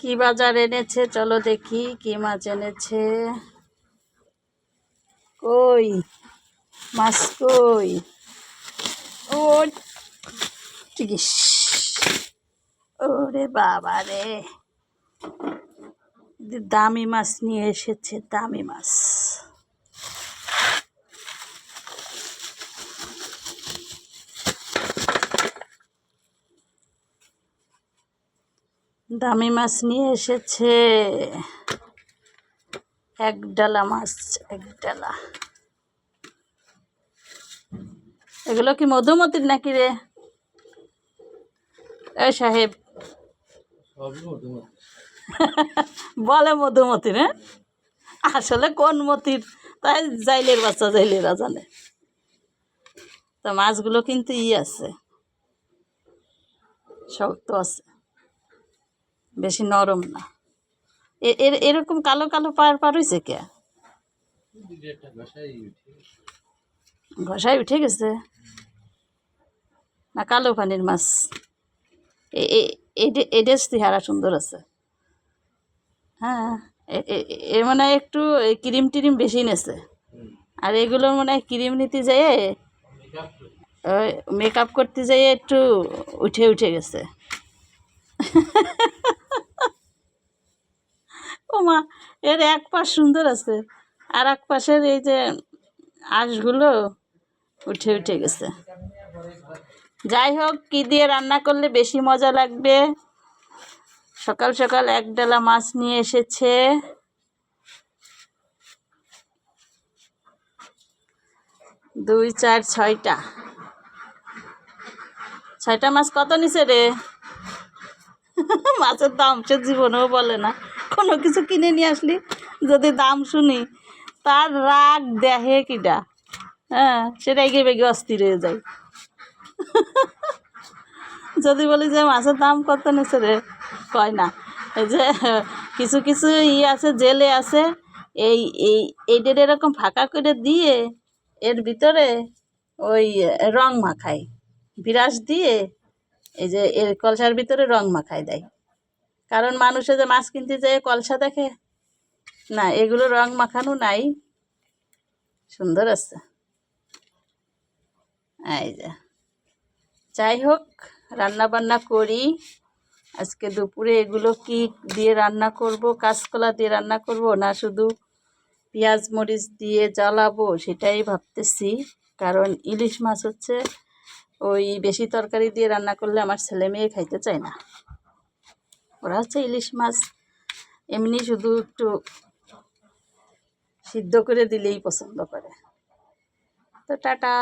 কি বাজার এনেছে? চলো দেখি কি মাছ এনেছে। কই? মাছ কই? ও চিকিস ওরে বাবা রে। দামি মাছ নিয়ে এসেছে, দামি মাছ। দামি মাছ নিয়ে এসেছে। এক ডালা মাছ এক ডালা। এগুলো কি মধুমতির নাকি রে? এ সাহেব। বলে মধুমতির হ্যাঁ আসলে কোন মতির? তাই জাইলের বাচ্চা জাইলেরা জানে তা মাছগুলো কিন্তু ই আছে। শক্ত আছে। বেশি নরম না। এর এরকম কালো কালো পার পার হয়েছে কে? ঘষায় উঠে গেছে। না, কালো পানির মাছ। এ- এ- এডে- এডের চেহারা সুন্দর আছে। হ্যাঁ এ- এ- এ মানে হয় একটু এই ক্রিম টিরিম বেশি নেছে। আর এগুলোর মনে হয় ক্রিম নিতে যেয়ে মেকআপ করতে যেয়ে একটু উঠে উঠে গেছে। মা, এর এক পাশ সুন্দর আছে, আর এক পাশের এই যে আঁশগুলো উঠে উঠে গেছে। যাই হোক, কী দিয়ে রান্না করলে বেশি মজা লাগবে? সকাল সকাল এক ডালা মাছ নিয়ে এসেছে। দুই, চার, ছয়টা। ছয়টা মাছ কত নিছে রে? মাছের দাম সে জীবনেও বলে না। কোনো কিছু কিনে নিয়ে আসলি? যদি দাম শুনি, তার রাগ দেহে কিটা হ্যাঁ সেটাই গিয়ে বেগে অস্থির হয়ে যায়। যদি বলি যে, মাছের দাম কত নিছে রে? কয় না। যে, কিছু কিছু ই আছে, জেলে আছে। এই এই এইটার এরকম ফাঁকা করে দিয়ে, এর ভিতরে ওই রং মাখায়। বিরাস দিয়ে, এই যে, এর কলসার ভিতরে রং মাখায় দেয়। কারণ মানুষে যে মাছ কিনতে যায়, কলসা দেখে? না, এগুলো রং মাখানো নাই। সুন্দর আছে। এই যে। যাই হোক রান্না বান্না করি। আজকে দুপুরে এগুলো কি দিয়ে রান্না করব, কাঁচকলা দিয়ে রান্না করব, না শুধু পেঁয়াজ, মরিচ দিয়ে জ্বালাবো, সেটাই ভাবতেছি। কারণ ইলিশ মাছ হচ্ছে, ওই বেশি তরকারি দিয়ে রান্না করলে আমার ছেলে মেয়ে খাইতে চায় না। ওরা হচ্ছে ইলিশ মাছ এমনি শুধু একটু সিদ্ধ করে দিলেই পছন্দ করে। তো টাটা।